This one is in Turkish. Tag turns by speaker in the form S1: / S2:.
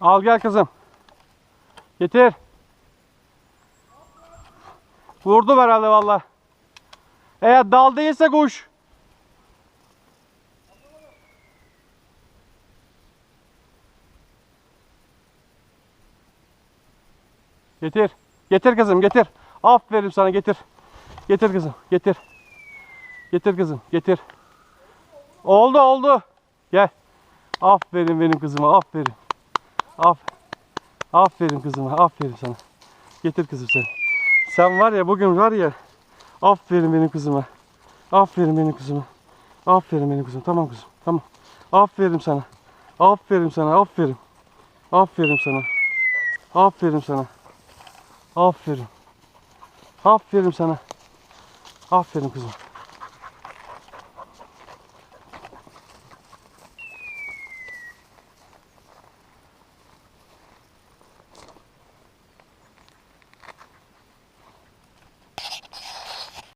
S1: Al gel kızım. Getir. Vurdum herhalde valla. Eğer dal değilse kuş. Getir. Getir kızım getir. Aferin sana getir. Getir kızım getir. Getir kızım getir. Oldu oldu. Gel. Aferin benim kızıma aferin. Af aferin kızıma aferin sana. Getir kızım sen. Sen var ya bugün var ya. Aferin benim kızıma. Aferin benim kızıma. Aferin benim kızım. Tamam kızım. Tamam. Aferin sana. Aferin sana. Aferin. Aferin sana. Aferin sana. Aferin. Aferin sana. Aferin kızım.